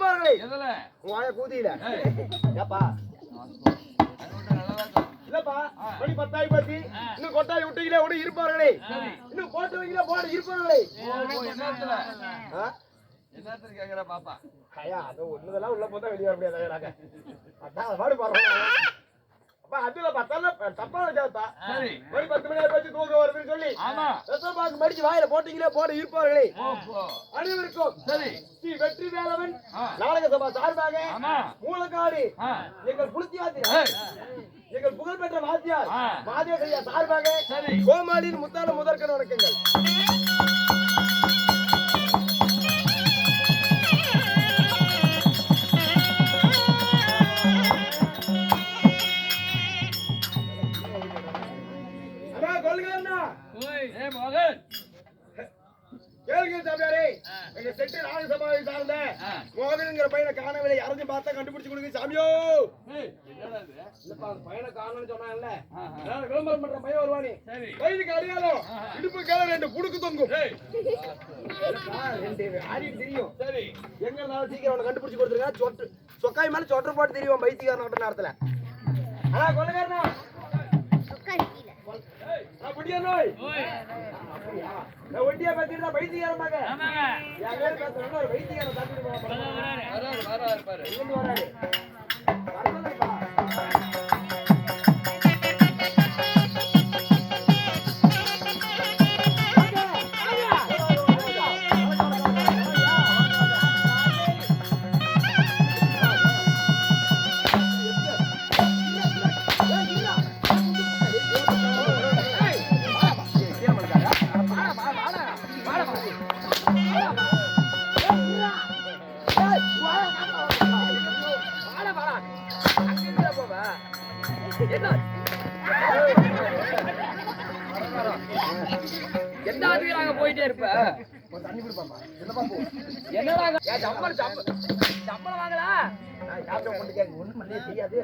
உன் வாய கூதியில. ஏப்பா. இல்லப்பா மணி பத்தாயி பத்தி இன்னும் கொட்டாய் விட்டீங்களே ஓடி இருப்பார்களே இன்னும் போட்டு வைக்கல போட இருப்பார்களே என்னத்துல கேக்குற பாப்பா? ஐயா அது ஒண்ணுதெல்லாம் உள்ள போதா வெளியே வர முடியாது அதான் பாடு அப்பா அதுல பத்தால தப்பா சரி. மணி பத்து மணி ஆகி போச்சு தூக்கம் வருதுன்னு சொல்லி ஆமா. ரத்தம் பாக்கு மடிச்சு வாயில போட்டீங்களே போட இருப்பார்களே. அனைவருக்கும் சரி. ஸ்ரீ வெற்றி வேலவன். நாடக சபா சார்பாக மூலக்காடு எங்கள் புளுத்தி வாத்தியார். ஏய் எங்கள் புகழ்பெற்ற வாத்தியார். மாதேசையா சார்பாக சரி. கோமாளியின் முத்தான முதற்கன் வணக்கங்கள். சொல்லுங்க. ஏய் மகன். கேளுங்க சாமியாரே. எங்க செட்டு நாடக சபாவை சார்ந்த ஆ. மோகனுங்கிற பையனை காணவில்லை. யாரையும் பார்த்தா கண்டுபிடிச்சு கொடுங்க சாமியோ. ஏய் என்னடா இது? இல்லப்பா அந்த பையனை காணோம்னு சொன்னாங்கல்ல? விளம்பரம் பண்ற பையன் வருவானே. சரி. வயதுக்கு அடையாளம். இடுப்பு கீழே ரெண்டு புடுக்கு தொங்கும். ரெண்டு ஆடிட்டு தெரியும். சரி. எங்க இருந்தாலும் சீக்கிரம் அவனை கண்டுபிடிச்சு கொடுத்துருங்க. சொட்டு சொக்காய் மேல சொட்டர் போட்டு தெரியும் பைத்தியக்காரன் நேரத்துல ஆனா கொள்ளக்காரனா ஒட்டியா நோய் அப்படியா? நான் ஒட்டியா பேசிட்டு தான் ஆமாங்க. என் பேர் பேசுறேன் ஒரு வராரு வராரு. பாரு எங்கிருந்து வராரு. என்னாத்துக்கு நாங்க போயிட்டே இருப்ப தண்ணி குடிப்பாப்பா. என்னப்பா போ. என்னடா ஏன் சம்பளம் வாங்கலா சாப்பிட்ட பொண்ணு கேட்க ஒண்ணும் பண்ணவே தெரியாது.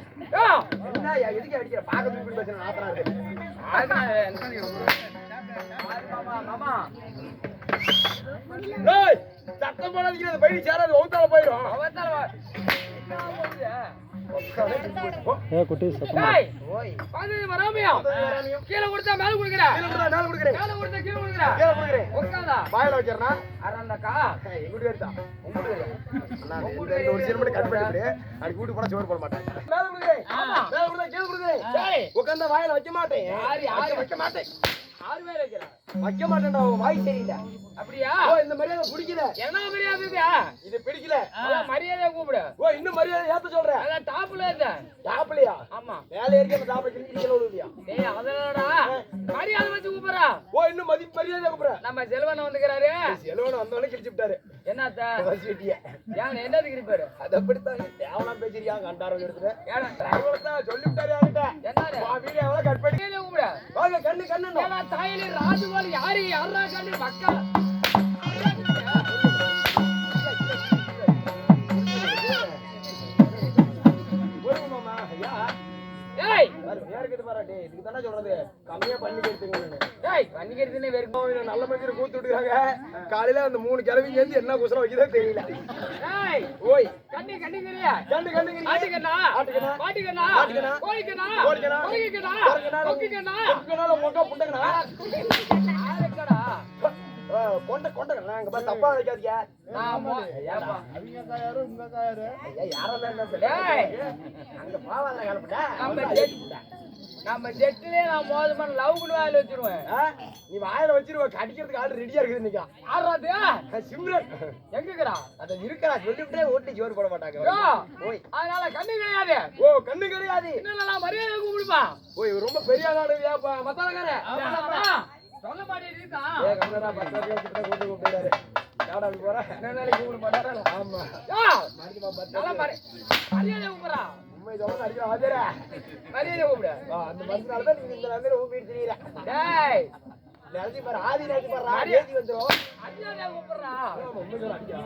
என்ன எதுக்கு அடிக்கிற? பாக்கத்துக்கு இப்படி பேசுற நாத்தனா இருக்கு. மாமா, சத்தம் போடாதீங்க, சேராது, போயிரும். டேய், ஓய். பாத்து வராமையா? கீழே கொடுத்தா மேல கொடுக்குற கீழே கொடுடா, மேல கொடுக்குறேன். மேல கொடுத்தா கீழே கொடுக்குற கீழே கொடுக்குறேன். உட்காந்தா வாயில வச்சிடுறா. அரண்டக்கா ஏய், எங்க வீட்டுக்காரி தான். உங்க வீட்டுக்காரி. அண்ணா, இந்த இந்த ஒரு சீர் மட்டும் கொடு. அன்னைக்கு வீட்டுக்கு போனா சோறு போட மாட்டேன். மேல கொடுக்குறேன். ஆமா. மேல கொடுத்தா கீழே கொடுக்குறேன். சரி. உட்கார்ந்தா வாயில வைக்க மாட்டேன். யாரு, யாரு? வைக்க- மாட்டேன். ஆறு பேர் வைக்கிறா வைக்க மாட்டேன்டா, உன் வாய் சரியில்லை. அப்படியா ஓ, இந்த மரியாதை பிடிக்கல. என்ன மரியாதை இது இது பிடிக்கல. மரியாதையா கூப்பிடு ஓ, இன்னும் மரியாதை ஏத்த சொல்ற. அதான் டாப்ல இருந்த டாப்லயா? ஆமா மேல ஏறி அந்த டாப்ல கிழிச்சு கீழே விழுவியா? டேய் அதனடா மரியாதை வச்சு கூப்பிடுறா ஓ, இன்னும் மதிப்பு மரியாதை கூப்பிடுற. நம்ம செல்வன் வந்துக்கிறாரு செலவன வந்தவொடனே கிழிச்சு விட்டாரு. என்னத்த பஸ் வெட்டிய. ஏன் என்னதுக்கு இருப்பாரு அது அப்படித்தான் தேவலாம் பேசிறியா கண்டாரம் எடுத்துட்டு ஏடா டிரைவர்தான் சொல்லி விட்டாரு என்கிட்ட. என்னது வா, வீடியோ எவ்வளவு cut பண்ணி மரியாதை கூப்பிடு வாங்க கண்ணு கண்ணு ஏடா தாயிலி ராஜுவால் யாரு யாரா கண்டு மக்கள் காலையில அந்த மூணு இருந்து என்ன குசலம் வைக்கதோ தெரியல. கண்ணி கண்டிக்கிறியா கண்டு கண்டு ஆட்டுக்கண்ணா. ஆட்டுக்கண்ணா. ஆட்டுக்கண்ணா. கோழிக்கண்ணா. கோழிக்கண்ணா. கோழிக்கண்ணா கொரக்கண்ணா. கொக்கிக்கண்ணா. கொக்கனால மொக்கா புண்டங்கண்ணா ஆளுக்கடா கொண்ட பாரு தப்பா நினைக்காதீங்க. ஆமா ஏப்பா. ஐயா யாரெல்லாம் என்ன டேய். சொல்ல அங்க பாவால கிளம்பிட்டா நம்ம ஜெட் நம்ம ஜெட்லயே நான் மோதமான லவ் கூட வாயில வச்சிருவேன். நீ வாயில வச்சிருவ கடிக்கிறதுக்கு ஆள் ரெடியா இருக்குது இன்னைக்கு. ஆறாது சிம்ரன். எங்க இருக்கிறா அத இருக்கா சொல்லிவிட்டே ஓட்டி ஜோர் போட மாட்டாங்க. ஓய். அதனால கண்ணு கிடையாது. ஓ கண்ணு கிடையாது. மரியாதை கூப்பிடுப்பா. ஓய் ரொம்ப பெரிய ஆளாடு மத்தாலக்கார சொல்ல மாட்டேன் ஏ கண்ணடா பத்து வருஷம் கிட்ட கூட்டு கூப்பிடுறாரு யாடா அப்படி போற என்ன நாளைக்கு கூப்பிட மாட்டாரா ஆமா மணிக்குமா பத்து நல்ல மரி மரியாதை கூப்பிடுறா உண்மை சொல்ல அடிக்கிற ஆஜரா மரியாதை கூப்பிடு அந்த மனுஷனால தான் நீங்க இந்த நந்திர ஊப்பிட்டு தெரியுற டேய் நினைச்சு பாரு ஆதி பாரு ஏதி வந்துரும் மரியாதை கூப்பிடுறா ஆமா, உண்மை சொல்ல அடிக்கிறா.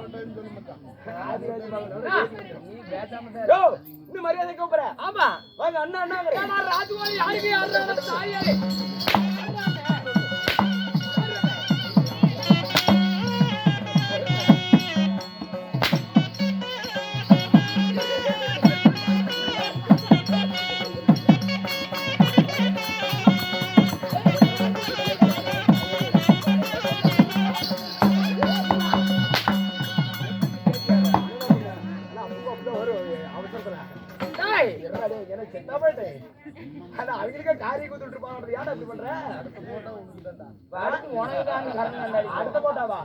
ஆதி நினைச்சு பாரு. நீ பேசாம தான் யோ, இன்னும் மரியாதை கூப்பிடுற ஆமா வாங்க அண்ணா அண்ணா ராஜுவாலி யாருக்கு யாரு தாயாரே அடுத்து போட்டாவா?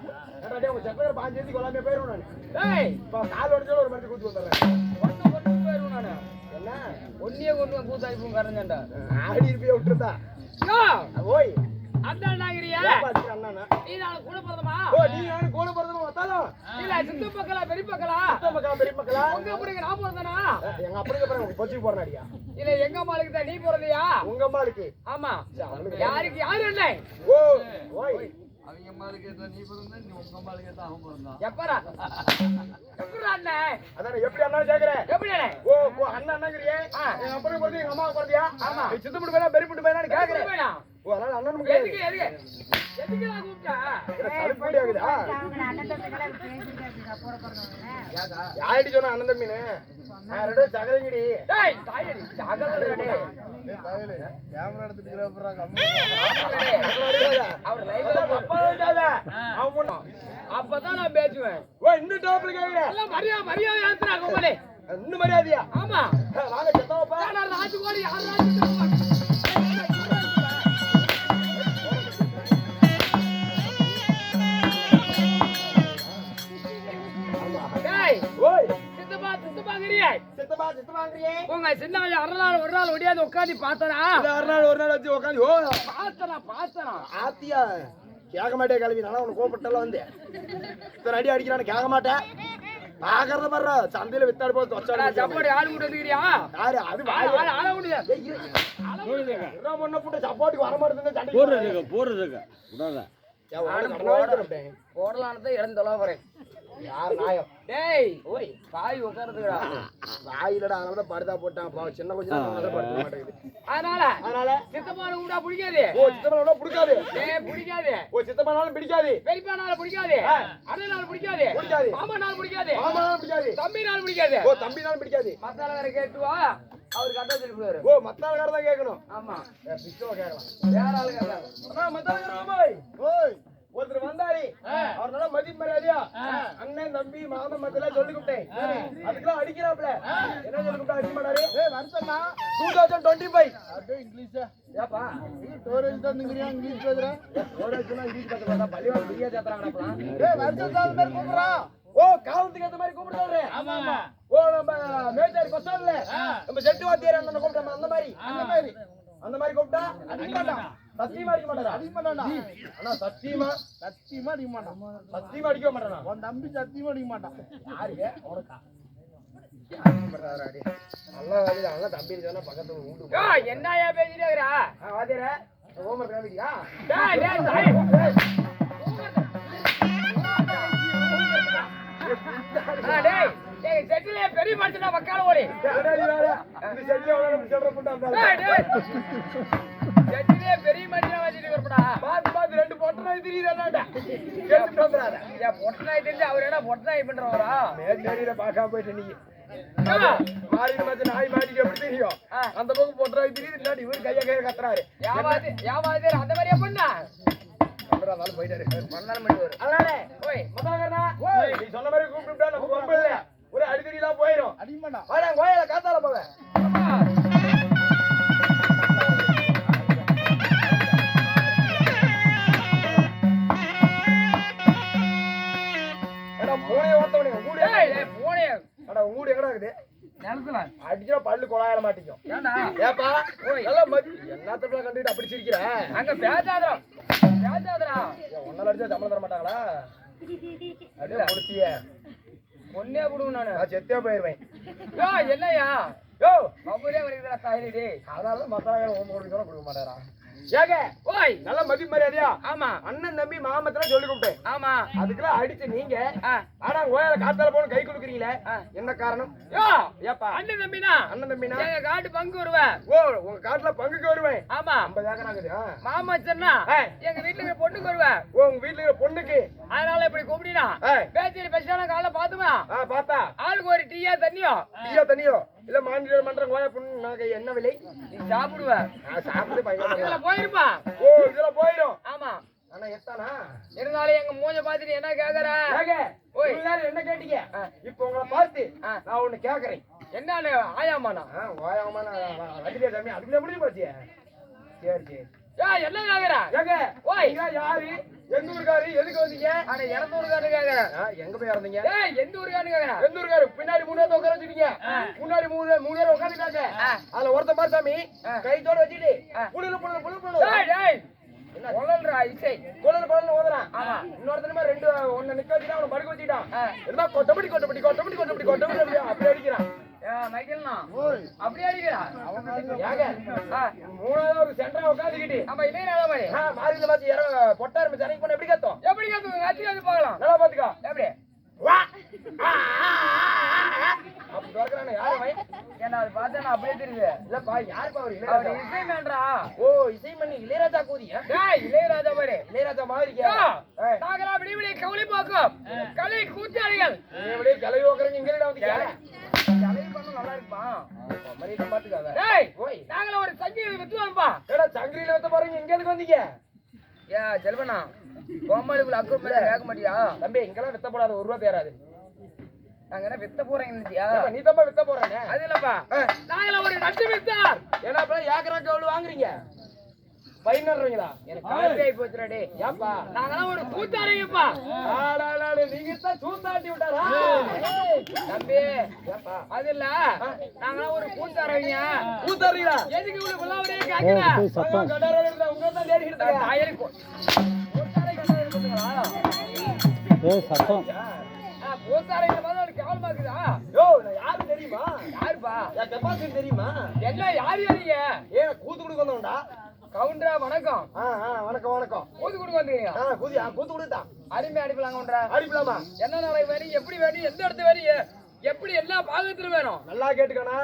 உங்க செத்தவரை பாஞ்சு எழுதி கொல்லாமே போயிருவேன் நானு. ஏய் இப்ப கால் உடைச்சாலும் ஒரு மருந்து குத்தி வந்துடுறேன். ஒண்ணு கொண்டு போயிருவேன் நானு என்ன? ஒன்னியே கொண்டு கூத்தாய்ப்பும் கரஞ்சண்டா ஆடி இருப்பியே விட்டுருந்தா. ஓய், அதான் நாகிரியா? நீ நாளை கூட பிறந்தமா ஓ, நீ யாரு கூட பிறந்தவன் வந்தாலும்? இல்ல சித்து மக்களா பெரிய மக்களா சித்த மக்களா, பெரிய மக்களா? உங்க அப்படிங்க நான் பிறந்தனா எங்க அப்புறம் உங்க கொச்சிக்கு போறேன் அடியா. இல்ல எங்க அம்மாளுக்கு தான் நீ பிறந்தியா உங்க அம்மாளுக்கு. ஆமா யாருக்கு யாரு என்ன ஓ, ஓய். அவங்க அம்மாளுக்கு ஏத்த நீ பிறந்த நீ உங்க அம்மாளுக்கு ஏத்த அவன் பிறந்தான் எப்பரா எப்பரா அண்ணன் அதானே, எப்படி அண்ணான்னு கேக்குறேன்? எப்படி அண்ணே ஓ, ஓ, அண்ணா அண்ணாங்கிறியே? எங்க அப்பனுக்கு பிறந்து எங்க அம்மாவுக்கு பிறந்தியா? ஆமா. நீ சித்து புட்டு போயினா, பெரிய புட்டு போயினான்னு கேக்குறேன். அண்ணன் பேரும் சகலங்கிடி. அப்பதான் நான் பேசுவேன். ஓ, இன்னும் டோப்ல கேக்குற? எல்லாம் மரியாதை மரியாதை ஏத்துறா கும்பலே இன்னும் மரியாதையா? ஆமா. வாங்க செத்தவப்பா. நான் ராஜு கோடி யார் சித்தப்பா, சித்தப்பாங்கிறியே? உங்க சின்ன அரை நாள் ஒரு நாள் ஒடியாந்து உட்காந்து பார்த்தனா? ஒரு நாள் ஒரு நாள் வச்சு உட்காந்து, ஓ, பார்த்தனா பார்த்தனா? ஆத்தியா கேட்க மாட்டே கல்வி நானும் உனக்கு கூப்பிட்டெல்லாம் வந்தேன் இத்தனை அடி அடிக்கிறான்னு கேட்க மாட்டேன். பாக்குறத பாரு சந்தையில வித்தாடு போது தொச்சாடு சப்பாடி ஆள் மட்டும் வந்துக்கிறியா? யாரு? அது ஆள் ஆள் முடியாது போட்டு சப்போர்ட்டுக்கு வர மாட்டேங்குது வாங்கி தரேன். போடலான்னு இடம் தொலை வரேன் யார் நாயம்? டேய் ஓய் காய் உட்காரதுக்குடா வாயிலடா அதனால தான் படுதா போட்டான். பாவம் சின்ன கொஞ்சம் அதனால படுத்த மாட்டேங்குது. அதனால அதனால? சித்தப்பான கூட பிடிக்காது? ஓ சித்தப்பனாலும் பிடிக்காது? டேய் பிடிக்காது. ஓ சித்தப்பனாலும் பிடிக்காது? பெரியப்பானால பிடிக்காது? அண்ணனால பிடிக்காது? பிடிக்காது. மாமனால பிடிக்காது? மாமனாலும் பிடிக்காது. தம்பினால பிடிக்காது? ஓ தம்பினாலும் பிடிக்காது. மசாலா வேற கேட்டுவா? அவர் கட்ட திருப்பிடுவாரு ஓ மத்தாளக்கார தான் கேட்கணும். ஆமா. பிச்சை வேற ஆளு அண்ணா, மத்தாளக்கார ஓய். ஓய். ஒருத்தர் வந்தாரு. அவர் நல்லா மதிப்பு மரியாதையா? அண்ணன் தம்பி மாமன் மத்தெல்லாம் சொல்லி கொடுத்தேன் அதுக்கெல்லாம் அடிக்கிறாப்ல என்ன சொல்லி கொடுத்தா அடிக்க மாட்டாரு? டூ தௌசண்ட் டுவெண்ட்டி ஃபைவ் ஏப்பா? ஸ்டோரேஜ் இங்கிலீஷ் கத்துக்கிறதா பள்ளிவாசல் பிரியா சேர்த்துறாங்கப்பா ஓ காலத்துக்கு ஏத்த மாதிரி கூப்பிடுறாரு ஓ நம்ம மேஜாரி பஸ் ஸ்டாண்ட்ல நம்ம ஜெட்டு வாத்தியார் அண்ணன் கூப்பிட்டோம் அந்த மாதிரி. அந்த மாதிரி. அந்த மாதிரி கூப்பிட்டா அடிக்க மாட்டான். சத்தியமா அடிக்க மாட்டாரா? அடிக்க மாட்டானா அண்ணா சத்தியமா? சத்தியமா அடிக்க மாட்டான். சத்தியமா அடிக்க மாட்டானா? உன் தம்பி சத்தியமா அடிக்க மாட்டான். யாருங்க உனக்கா என்னய்யா பேசிட்டு வாத்தியாரே, homework எழுதிட்டியா? டேய். செட்டிலே பெரிய மனுஷனா வக்கால ஓடி செட்டில பெரிய மனுஷனா வச்சிட்டு பார்த்து பார்த்து ரெண்டு பொட்டை நாய் தெரியுது என்னடா? எடுத்துட்டு வந்துடாத. ஏன் பொட்டனாய் தெரிஞ்சு அவர் என்ன பொட்டனாய் பண்றவரா பார்க்காம போயிட்ட நீ. ஏம்மா, மாறிட்டு மத்த நாய் மாட்டிட்டு எப்படி தெரியும்? அந்த பக்கம் பொட்டை நாய் தெரியுது, இந்தாண்ட இவரு கைய கைய கத்துறாரு. யாவாது யாவாது அந்த மாதிரியா பண்ணா போயிட்டாரு. அதனால, மத்தாங்கண்ணா, நீ சொன்ன மாதிரி இல்ல. ஒரு அடிதடிலாம் போயிரும். அடிக்க மாட்டான் வாடா, கோயில காத்தால போவேன் வீடு எங்கடா இருக்குது? அடிச்சா பல்லு கொலாயில மாட்டிக்கும். ஏண்டா ஏப்பா நல்லா மதி என்னத்தப்பா கண்டுட்டு அப்படி சிரிக்கிற? அங்க பேசாதடா. ஏன் ஒன்னால அடிச்சா சம்பளம் தர மாட்டாங்களா? அப்படியே ஒன்னே கொடுங்க நானு. செத்தே போயிருவேன். யோ என்னய்யா? யோ! அவரே வருகிறா தாயலி டேய் அதனால மத்தாங்க ஓம் கொடுக்க சொல்ல ஏங்க ஓய் நல்ல மதி மரியாதையா ஆமா. அண்ணன் தம்பி மாமத்துல சொல்லி கூப்பிட்டேன் ஆமா. அதுக்கெல்லாம் அடிச்சு நீங்க ஆனா கோயில காத்தால போன கை கொடுக்குறீங்களே. என்ன காரணம்? யோ ஏப்பா. அண்ணன் தம்பினா? அண்ணன் தம்பினா? எங்க காட்டு பங்கு வருவேன் ஓ உங்க காட்டுல பங்குக்கு வருவேன். ஆமா. ஐம்பது ஏக்கர் ஆகுது. மாமச்சன்னா. எங்க வீட்டுல பொண்ணுக்கு வருவேன் ஓ உங்க வீட்டுல பொண்ணுக்கு? அதனால இப்படி கூப்பிடினா ஆ. பேச்சேரி பஸ்டான காலைல பாத்துமா? பார்த்தா டீயா தண்ணியோ? ஐயோ தண்ணியோ? இல்ல மாநில மன்றம் கோயா பொண்ணு நாங்க என்ன விலை? நீ சாப்பிடுவ. நான் சாப்பிட்டு இதுல போயிருப்பா. ஓ இதுல போயிடும். ஆமா. ஆனா எத்தானா? இருந்தாலும் எங்க மூஞ்ச பாத்துட்டு என்ன கேக்குற? ஓய். என்ன கேட்டீங்க. இப்ப உங்களை பார்த்து. நான் ஒண்ணு கேக்குறேன். என்னன்னு ஆயாமாண்ணா ஆ, ஓயாம நான் வண்டியிலே சாமி அதுக்குள்ளே முடிஞ்சு போச்சு. சரி சரி. என்ன கேக்குற? ஓய். யாரு? ஊருக்காரு எதுக்கு வந்தீங்க? அட இறந்த ஆ, எங்க போய் இறந்தீங்க? எந்த ஊருக்காரனு கேக்குறேன் எந்த ஊருக்காரு? பின்னாடி மூணு பேர் உட்கார வச்சுட்டீங்க. முன்னாடி மூணு மூணு பேர் உட்காந்துட்டாங்க. அதுல ஒருத்த மாதிரி சாமி. கைத்தோட வச்சுட்டு ஆ. புழுது புழுது புழு புழு டேய் உழல்றா இசை. குழந்தை குழந்தை ஓதுறான். இன்னொருத்தனமா ரெண்டு ஒன்னு நிக்க வச்சுட்டு அவனை படுக்க வச்சுட்டான். என்ன கொட்டப்படி கொட்டப்படி கொட்டப்படி கொட்டப்படி கொட்டப்படி அப்படி அடிக்கிறான். மைக்கேல்னா அப்படியே அடிக்கிறா ஏங்க ஆ, மூணாவது ஒரு சென்டரா உட்காந்துக்கிட்டு நம்ம இல்லையே நல்ல மாதிரி. மாறில பாத்து இற பொட்டாரு சனைக்கு பண்ண எப்படி கத்தோம்? எப்படி கேட்குங்க அச்சு அது பார்க்கலாம். நல்லா பாத்துக்கோ எப்படி? வா. ஆ, ஆ, ஆ, ஆ, ஆ. அப்படி திறக்கிறானே யாரு அவன் ஏன்னா அது பார்த்தா நான் அப்படியே தெரியுது. இல்லப்பா யாருப்பா அவர்? அவர் இளையராஜா ஓ கூதியா டேய் இளையராஜா மாதிரி. இளையராஜா மாதிரி நாங்களா விடி விடி கவலை பார்க்கும். கலை கூத்தாளிகள். கிளவி உக்கறங்க இங்க வந்து நல்லா இருப்பான் மரியாதை பாத்துக்காத. டேய் ஓய். நாங்களா ஒரு சங்கீத வித்துவான்பா ஏடா சங்கிலியில வந்து பாருங்க எதுக்கு வந்தீங்க? ஏ செல்வனா கோமாளிக்குள்ள அக்கு மேல கேட்க மாட்டியா? தம்பி இங்கெல்லாம் வித்த போடாது ஒரு ரூபா பேராது நாங்க என்ன வித்த போறீங்க நினைச்சியா ஏப்பா, நீ தப்பா வித்த போறானே அது இல்லப்பா. நாங்களா ஒரு நட்டு வித்தார் ஏன்னா ஏக்கராக்கு எவ்வளவு வாங்குறீங்க. பதினாறுவீங்களா எனக்கு ஆகி போச்சுடா டேய். ஏப்பா? நாங்களாம் ஒரு கூத்தாளிங்கப்பா ஆடாடாடு, நீங்க தான் சூந்தாட்டி விட்டாரா தம்பி ஏப்பா. அது இல்ல. நாங்களாம் ஒரு கூத்தாரவங்க கூத்தாடுறீங்களா எதுக்கு இவ்வளவு விழாவடியே கேக்குற? உங்க தான் தேடிக்கிட்டு இருக்கேன். தாயல் கூ- கூத்தாரை கண்டாரு பாத்தீங்களா? ஆ, கூத்தாரைங்கிற மாதிரி ஒரு கேவலமா இருக்குதா? யோ நான் யாரு தெரியுமா? யாருப்பா? என் கெப்பாசிட்டி தெரியுமா? என்ன யாரு யாருங்க? ஏன் கூத்து கொடுக்க வந்தவன்டா. கவுண்டரா வணக்கம். வணக்கம் வணக்கம். கூத்து கொடுக்க வந்தீங்க கூத்து கொடுத்தான் அருமை அடிப்பலாங்க அடிக்கலாமா என்ன நாளைக்கு வேணும் எப்படி வேணும் எந்த இடத்து வேணும் எப்படி எல்லா பாகத்திலும் வேணும்? நல்லா கேட்டுக்கணா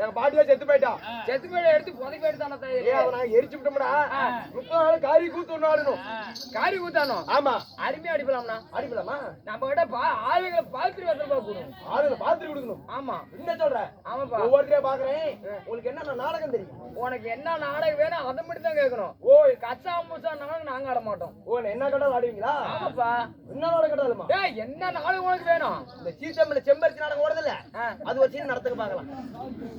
எங்க பாட்டியா செத்து போயிட்டான் செத்து போய் எடுத்து புதைக்க போயிட்டு தானே ஏ அவன் நான் எரிச்சு விட்டோம்டா. முப்பது நாள் காரி கூத்து ஒண்ணு ஆடணும். காரி கூத்தானோ? ஆமா. அருமையா அடிப்பலாம்னா அடிக்கலாமா நம்ம கிட்ட பா ஆளுங்களை பார்த்துட்டு வந்து பார்க்கணும் ஆளுங்க பாத்துட்டு கொடுக்கணும். ஆமா. என்ன சொல்ற? ஆமாப்பா. ஒவ்வொருத்தரையா பாக்குறேன். உங்களுக்கு என்ன நாடகம் தெரியும்? உனக்கு என்ன நாடகம் வேணும் அதை மட்டும் தான் கேட்கணும். ஓ கச்சா முச்சா நாடகம் நாங்க ஆட மாட்டோம். ஓ என்ன கட்டாலும் ஆடுவீங்களா? ஆமாப்பா. என்ன நாடகம் டேய் என்ன நாடகம் உனக்கு வேணும்? இந்த சீத்தம்ல செம்பருத்தி நாடகம் ஓடுதுல்ல ஆ. அது வச்சு நடத்துக்க பாக்கலாம்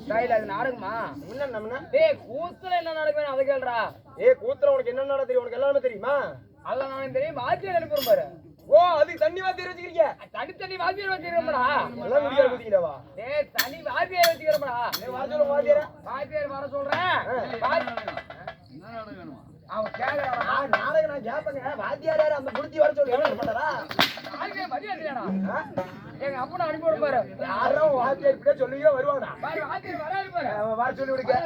டேய் அது நாடகமா? என்ன நம்ம டேய் கூத்துல என்ன நாடகம் வேணும் அதை கேளுடா. ஏ கூத்துல உனக்கு என்ன நாடகம் தெரியும்? உனக்கு எல்லாமே தெரியுமா? அதெல்லாம் நாடகம் தெரியும். வாத்தியார் அனுப்புறோம் பாரு. ஓ அதுக்கு தண்ணி வாத்தி வச்சுக்கிறீங்க. தனித்தனி வாத்தியார் வச்சுக்கிறோம்டா. எல்லாம் குடிக்காத குதிக்கிறவா டேய் தனி வாத்தியார் வச்சுக்கிறோம்டா. ஏ வர சொல்ல வாத்தியார. வாத்தியார் வர சொல்றேன். என்ன நாடகம் வேணுமா? அவன் கேக்குறான் நாடகம் நான் கேட்பேங்க வாத்தியார் யாரு அந்த குடுத்தி வர சொல்லி. என்ன மரியாதையாடா? எங்க அப்பனை அனுப்பி விடு பாரு. யாரும் வாத்தியார் இப்படியே சொல்லியே வருவாங்க பாரு வாத்தியார் வராரு பாரு. வர சொல்லி விடுங்க